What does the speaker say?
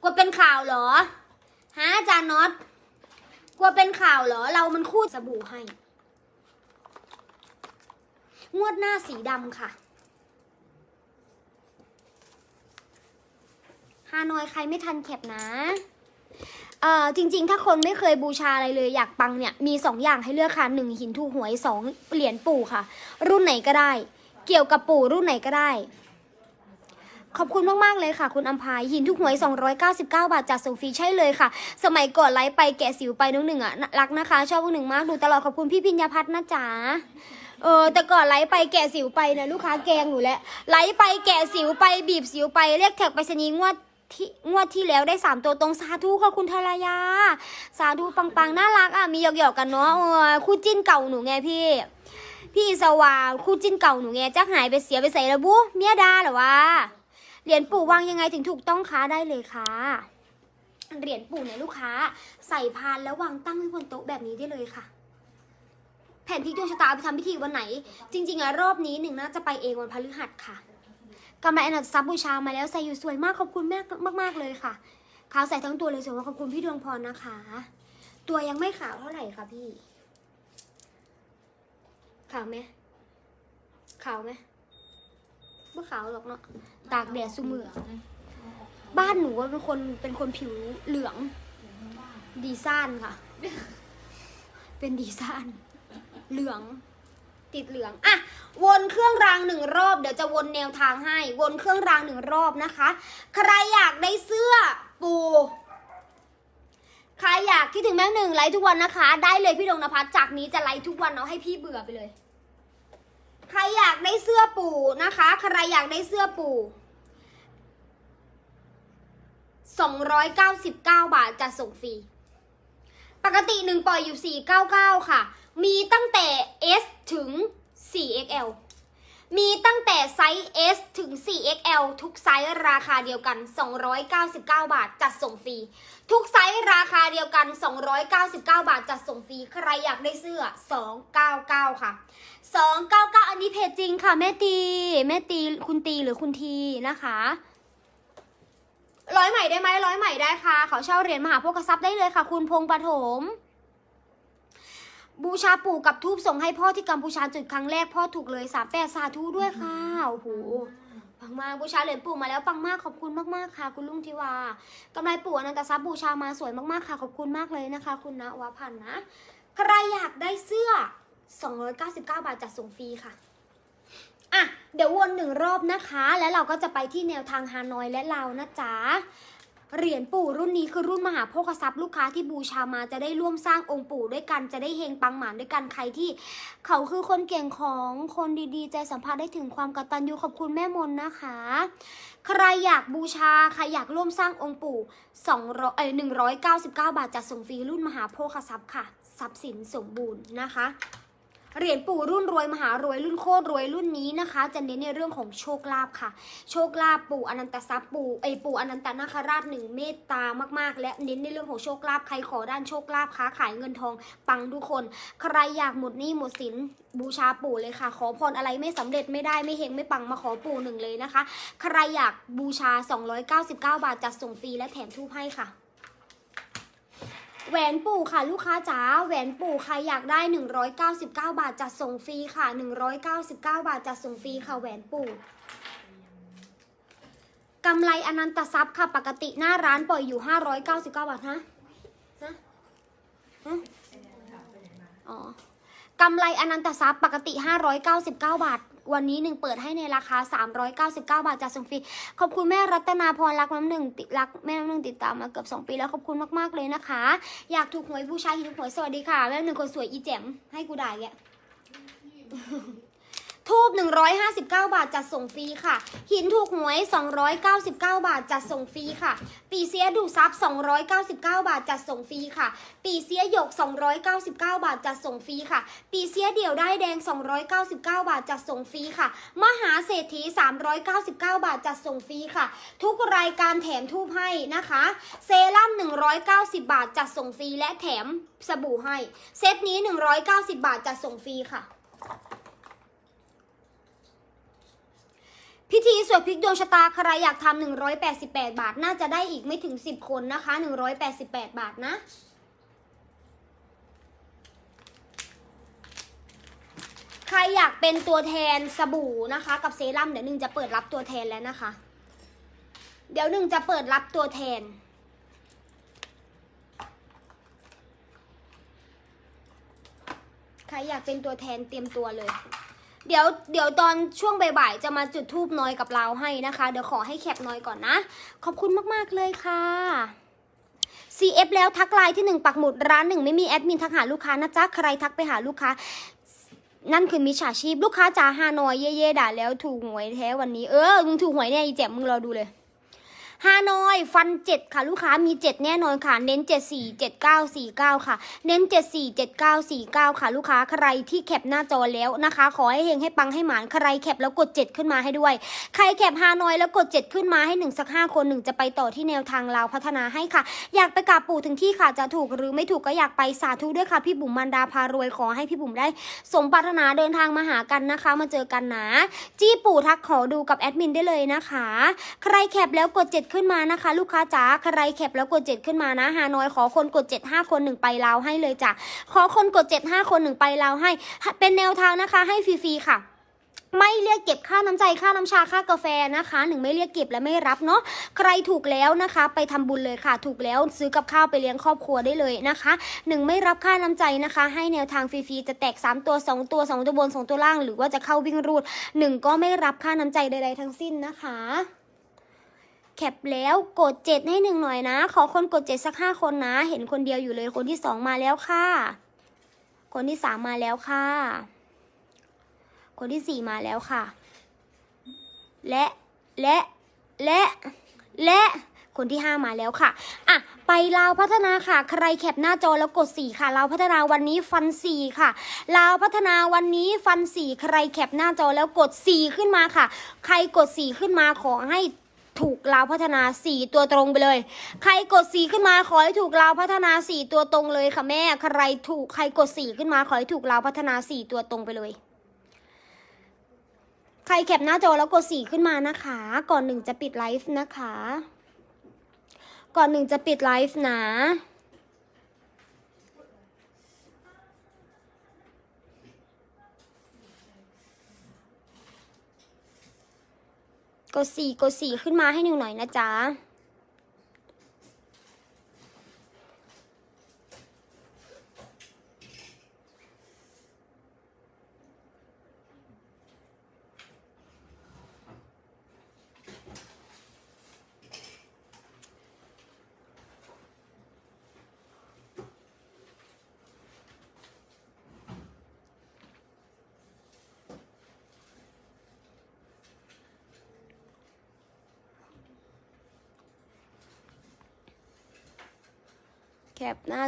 กลัวเป็นข่าวเหรอฮะอาจารย์น็อตกลัวเป็นข่าวเหรอ เรามันคู่สบู่ให้ งวดหน้าสีดำค่ะฮานอยใครไม่ทันแคปนะเอ่อจริง ๆ ถ้าคนไม่เคยบูชาอะไรเลยอยากปังเนี่ย มีสองอย่างให้เลือกค่ะหนึ่งหินถูกหวยสองเหรียญปู่ค่ะ รุ่นไหนก็ได้ เกี่ยวกับปู่รุ่นไหนก็ได้ ขอบคุณมาก ๆ เลยค่ะ คุณอัมพายหินทุกหวย 299 บาทจากส่งฟรีใช่เลยค่ะ สมัยก่อนไลฟ์ไปแกะสิวไปน้องหนึ่งอะน่ารักนะคะ ชอบน้องหนึ่งมาก ดูตลอดขอบคุณพี่พิญญาพัฒน์นะจ๊ะเออแต่ก่อนไลฟ์ไปแกะสิวไปนะลูกค้าแกงอยู่แล้วไลฟ์ไปแกะสิวไปบีบสิวไปเรียกแท็กไปสนีงวดที่งวดที่แล้วได้สามตัวตรงสาธุค่ะคุณธรายา สาธุปังๆน่ารักอะมีหยอกๆกันเนาะเออคู่จิ้นเก่าหนูไงพี่ พี่สวาคู่จิ้นเก่าหนูไงจักหายไปเสียไปใส่ระบุเมียดาหรอวะ เหรียญปู่วางยังไงถึงถูกต้องคะได้เลยค่ะ เหรียญปู่เนี่ยลูกค้า ใส่พานแล้ววางตั้งไว้บนโต๊ะแบบนี้ได้เลยค่ะ แผ่นพลิกดวงชะตาเอาไปทำพิธีวันไหน จริง ๆอะรอบนี้หนึ่งน่าจะไปเองวันพฤหัสค่ะกำไรอนัตซับบูชามาแล้วใส่อยู่สวยมากขอบคุณแม่มากๆเลยค่ะขาวใส่ทั้งตัวเลยสวยมากขอบคุณพี่ดวงพรนะคะ ตัวยังไม่ขาวเท่าไหร่ค่ะพี่ขาวไหมขาวไหม ม่ขาวหรอกเนาะตากแดดสุมือบ้านหนูว่าเป็นคนเป็นคนผิวเหลือง ดีซ่านค่ะ เป็นดีซ่านเหลือง ติดเหลืองอะวนเครื่องรางหนึ่งรอบเดี๋ยวจะวนแนวทางให้ วนเครื่องรางหนึ่งรอบนะคะ ใครอยากได้เสื้อปูใครอยากคิดถึงแม่หนึ่งไลฟ์ทุกวันนะคะ ได้เลยพี่ดงนภัสจากนี้จะไลฟ์ทุกวันเอาะให้พี่เบื่อไปเลย ใครอยากได้เสื้อปู่นะคะ ใครอยากได้เสื้อปู่299 บาทจะส่งฟรี ปกติหนึ่งปล่อยอยู่ 499 ค่ะ มีตั้งแต่ S ถึง 4XL มีตั้งแต่ไซส์ S ถึง 4XL ทุกไซส์ราคาเดียวกัน 299 บาท จัดส่งฟรี ทุกไซส์ราคาเดียวกัน 299 บาท จัดส่งฟรี ใครอยากได้เสื้อ 299 ค่ะ 299 อันนี้เพจจริงค่ะ แม่ตี แม่ตีคุณตีหรือคุณทีนะคะร้อยใหม่ได้ไหมร้อยใหม่ได้ค่ะ เขาเช่าเหรียญมหาโภคทรัพย์ได้เลยค่ะ คุณพงษ์ปฐม บูชาปู่กับทูบส่งให้พ่อที่กัมพูชาจุดครั้งแรกพ่อถูกเลยสามแปดสาธุด้วยค่ะโอ้โหปังมากบูชาเหรียญปู่มาแล้วปังมากขอบคุณมากๆค่ะ คุณลุงทิวากำไรปู่อนันตทรัพย์บูชามาสวยมากๆค่ะ ขอบคุณมากเลยนะคะ คุณณวพันธ์นะ ใครอยากได้เสื้อ 299 บาทจัดส่งฟรีค่ะอะเดี๋ยววนหนึ่งรอบนะคะ แล้วเราก็จะไปที่แนวทางฮานอยและเราวนะจ๊ะ เหรียญปู่รุ่นนี้คือรุ่นมหาโภคทรัพย์ลูกค้าที่บูชามาจะได้ร่วมสร้างองค์ปู่ด้วยกันจะได้เฮงปังหมานด้วยกันใครที่ เขาคือคนเก่งของคนดีๆ ใจสัมผัสได้ถึงความกตัญญูขอบคุณแม่มนนะคะ ใครอยากบูชาใครอยากร่วมสร้างองค์ปู่200เอ้ย199บาทจัดส่งฟรีรุ่นมหาโภคทรัพย์ค่ะ ทรัพย์สินสมบูรณ์นะคะ เหรียญปู่รุ่นรวยมหารวยรุ่นโคตรรวยรุ่นนี้นะคะ จะเน้นในเรื่องของโชคลาภค่ะ โชคลาภปู่อนันตทรัพย์ปู่ไอปู่อนันตนาคราชหนึ่งเมตตามากๆ และเน้นในเรื่องของโชคลาภใครขอด้านโชคลาภค้าขายเงินทองปังทุกคน ใครอยากหมดหนี้หมดสินบูชาปู่เลยค่ะ ขอพรอะไรไม่สำเร็จไม่ได้ไม่เฮงไม่ปังมาขอปู่หนึ่งเลยนะคะ ใครอยากบูชา 299 บาทจัดส่งฟรีและแถมทูบให้ค่ะ แหวนปู่ค่ะลูกค้าจ๋าแหวนปู่ใครอยากได้ 199 บาทจัดส่งฟรีค่ะ 199 บาทจัดส่งฟรีค่ะแหวนปู่กำไรอนันตทรัพย์ค่ะปกติหน้าร้านปล่อยอยู่ 599 บาทฮะฮะฮะอ๋อกำไรอนันตทรัพย์ปกติ 599 บาท วันนี้หนึ่งเปิดให้ในราคา 399 บาทจากส่งฟรีขอบคุณแม่รัตนาพรรักน้ำหนึ่งติรักแม่น้ำหนึ่งติดตามมาเกือบ2ปีแล้วขอบคุณมากๆเลยนะคะ อยากถูกหวยผู้ชายหินหวยสวัสดีค่ะแม่หนึ่งคนสวยอีแจ๋มให้กูด่าแก ทูบ159 บาทจัดส่งฟรีค่ะ หินถูกหวย 299 บาทจัดส่งฟรีค่ะ ปีเสียดูซับ 299 บาทจัดส่งฟรีค่ะ ปีเสียหยก 299 บาทจัดส่งฟรีค่ะ ปีเสียเดี่ยวได้แดง 299 บาทจัดส่งฟรีค่ะ มหาเศรษฐี 399 บาทจัดส่งฟรีค่ะ ทุกรายการแถมทูบให้นะคะ เซรั่ม 190 บาทจัดส่งฟรีและแถมสบู่ให้ เซตนี้ 190 บาทจัดส่งฟรีค่ะ พิธีสวดพลิกดวงชะตาใครอยากทำหนึ่งร้อยแปดสิบแปดบาท น่าจะได้อีกไม่ถึงสิบคนนะคะหนึ่งร้อยแปดสิบแปดบาทนะ ใครอยากเป็นตัวแทนสบู่นะคะ กับเซรั่มเดี๋ยวหนึ่งจะเปิดรับตัวแทนแล้วนะคะ เดี๋ยวหนึ่งจะเปิดรับตัวแทนใครอยากเป็นตัวแทนเตรียมตัวเลย เดี๋ยวเดี๋ยวตอนช่วงบ่ายๆจะมาจุดทูบน้อยกับเราให้นะคะ เดี๋ยวขอให้แคปน้อยก่อนนะ ขอบคุณมากๆเลยค่ะ CF แล้วทักไลน์ที่หนึ่งปักหมุดร้านหนึ่งไม่มีแอดมินทักหาลูกค้านะจ๊ะใครทักไปหาลูกค้า นั่นคือมิจฉาชีพลูกค้าจ๋าฮานอยเย่ๆด่าแล้วถูกหวยแท้วันนี้เออมึงถูกหวยแน่อีแจ่มมึงรอดูเลย ฮานอยฟันเจ็ดค่ะ ลูกค้ามีเจ็ดแน่นอนค่ะ เน้นเจ็ดสี่เจ็ดเก้าสี่เก้าค่ะ เน้นเจ็ดสี่เจ็ดเก้าสี่เก้าค่ะ ลูกค้าใครที่แคปหน้าจอแล้วนะคะ ขอให้เฮงให้ปังให้หมานใครแคปแล้วกดเจ็ดขึ้นมาให้ด้วย ใครแคปฮานอยแล้วกดเจ็ดขึ้นมาให้หนึ่งสักห้าคนหนึ่งจะไปต่อที่แนวทางเราวพัฒนาให้ค่ะ อยากไปกราบปู่ถึงที่ค่ะจะถูกหรือไม่ถูกก็อยากไปสาธุด้วยค่ะพี่บุ๋มมันดาพารวยขอให้พี่บุ๋มได้สมปรารถนาเดินทางมาหากันนะคะ มาเจอกันนะ จี้ปู่ทักขอดูกับแอดมินได้เลยนะคะ ใครแคปแล้วกดเจ็ดขึ้นมานะคะ ลูกค้าจ๋าใครแคปแล้วกดเจ็ดขึ้นมานะฮานอยขอคนกดเจ็ดห้าคนหนึ่งไปลาวให้เลยจ้ะขอคนกดเจ็ดห้าคนหนึ่งไปลาวให้ เป็นแนวทางนะคะให้ฟรีๆค่ะไม่เรียกเก็บค่าน้ำใจค่าน้ำชาค่ากาแฟนะคะหนึ่งไม่เรียกเก็บและไม่รับเนาะใครถูกแล้วนะคะ ไปทำบุญเลยค่ะ ถูกแล้วซื้อกับข้าวไปเลี้ยงครอบครัวได้เลยนะคะหนึ่งไม่รับค่าน้ำใจนะคะ ให้แนวทางฟรีๆจะแตก 3 ตัว 2 ตัว 2 ตัวบน 2 ตัวล่าง หรือว่าจะเข้าวิ่งรูดหนึ่งก็ไม่รับค่าน้ำใจใดๆทั้งสิ้นนะคะ แคปแล้วกดเจ็ดให้หนึ่งหน่อยนะ ขอคนกดเจ็ดสักห้าคนนะ เห็นคนเดียวอยู่เลยคนที่สองมาแล้วค่ะ คนที่สามมาแล้วค่ะ คนที่สี่มาแล้วค่ะ และและและและคนที่ห้ามาแล้วค่ะ อะ ไปลาวพัฒนาค่ะ ใครแคปหน้าจอแล้วกดสี่ค่ะลาวพัฒนาวันนี้ฟันสี่ค่ะลาวพัฒนาวันนี้ฟันสี่ใครแคปหน้าจอแล้วกดสี่ขึ้นมาค่ะ ใครกดสี่ขึ้นมาขอให้ ถูกลาวพัฒนาสี่ตัวตรงไปเลย ใครกดสีขึ้นมาขอให้ถูกลาวพัฒนาสี่ตัวตรงเลยค่ะแม่ ใครถูกใครกดสีขึ้นมาขอให้ถูกลาวพัฒนาสี่ตัวตรงไปเลย ใครแคปหน้าจอแล้วกดสีขึ้นมานะคะ ก่อนหนึ่งจะปิดไลฟ์นะคะ ก่อนหนึ่งจะปิดไลฟ์นะ กด4กด4ขึ้นมาให้หนึ่งหน่อยนะจ๊ะ খেপনা